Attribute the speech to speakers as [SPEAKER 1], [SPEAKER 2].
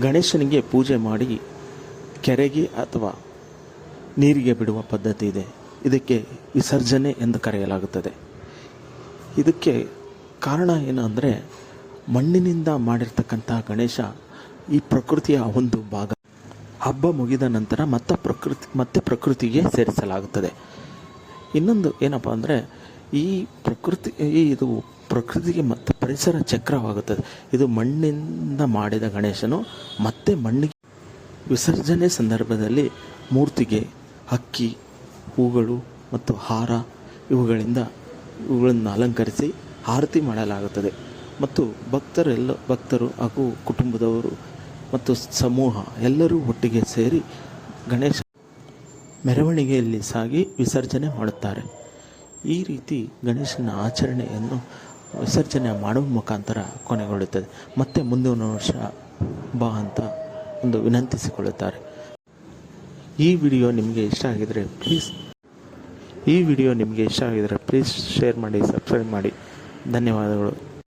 [SPEAKER 1] ಗಣೇಶನಿಗೆ ಪೂಜೆ ಮಾಡಿ ಕೆರೆಗೆ ಅಥವಾ ನೀರಿಗೆ ಬಿಡುವ ಪದ್ಧತಿ ಇದೆ. ಇದಕ್ಕೆ ವಿಸರ್ಜನೆ ಎಂದು ಕರೆಯಲಾಗುತ್ತದೆ. ಇದಕ್ಕೆ ಕಾರಣ ಏನು ಮಣ್ಣಿನಿಂದ ಮಾಡಿರ್ತಕ್ಕಂಥ ಗಣೇಶ ಈ ಪ್ರಕೃತಿಯ ಒಂದು ಭಾಗ. ಹಬ್ಬ ಮುಗಿದ ನಂತರ ಮತ್ತೆ ಪ್ರಕೃತಿ, ಮತ್ತೆ ಪ್ರಕೃತಿಗೆ ಸೇರಿಸಲಾಗುತ್ತದೆ. ಇನ್ನೊಂದು ಏನಪ್ಪ ಅಂದರೆ ಈ ಪ್ರಕೃತಿ ಇದು ಪ್ರಕೃತಿಗೆ ಮತ್ತೆ ಪರಿಸರ ಚಕ್ರವಾಗುತ್ತದೆ. ಇದು ಮಣ್ಣಿಂದ ಮಾಡಿದ ಗಣೇಶನು ಮತ್ತೆ ಮಣ್ಣಿಗೆ ವಿಸರ್ಜನೆ ಸಂದರ್ಭದಲ್ಲಿ ಮೂರ್ತಿಗೆ ಹಕ್ಕಿ ಹೂಗಳು ಮತ್ತು ಹಾರ ಇವುಗಳಿಂದ ಇವುಗಳನ್ನು ಅಲಂಕರಿಸಿ ಆರತಿ ಮಾಡಲಾಗುತ್ತದೆ. ಮತ್ತು ಭಕ್ತರೆಲ್ಲ, ಭಕ್ತರು ಹಾಗೂ ಕುಟುಂಬದವರು ಮತ್ತು ಸಮೂಹ ಎಲ್ಲರೂ ಒಟ್ಟಿಗೆ ಸೇರಿ ಗಣೇಶ ಮೆರವಣಿಗೆಯಲ್ಲಿ ಸಾಗಿ ವಿಸರ್ಜನೆ ಮಾಡುತ್ತಾರೆ. ಈ ರೀತಿ ಗಣೇಶನ ಆಚರಣೆಯನ್ನು ವಿಸರ್ಜನೆ ಮಾಡುವ ಮುಖಾಂತರ ಕೊನೆಗೊಳ್ಳುತ್ತದೆ. ಮತ್ತೆ ಮುಂದಿನ ವರ್ಷ ಬಾ ಅಂತ ಒಂದು ವಿನಂತಿಸಿಕೊಳ್ಳುತ್ತಾರೆ. ಈ ವಿಡಿಯೋ ನಿಮಗೆ ಇಷ್ಟ ಆಗಿದರೆ ಪ್ಲೀಸ್ ಈ ವಿಡಿಯೋ ನಿಮಗೆ ಇಷ್ಟ ಆಗಿದರೆ ಪ್ಲೀಸ್ ಶೇರ್ ಮಾಡಿ ಸಬ್ಸ್ಕ್ರೈಬ್ ಮಾಡಿ. ಧನ್ಯವಾದಗಳು.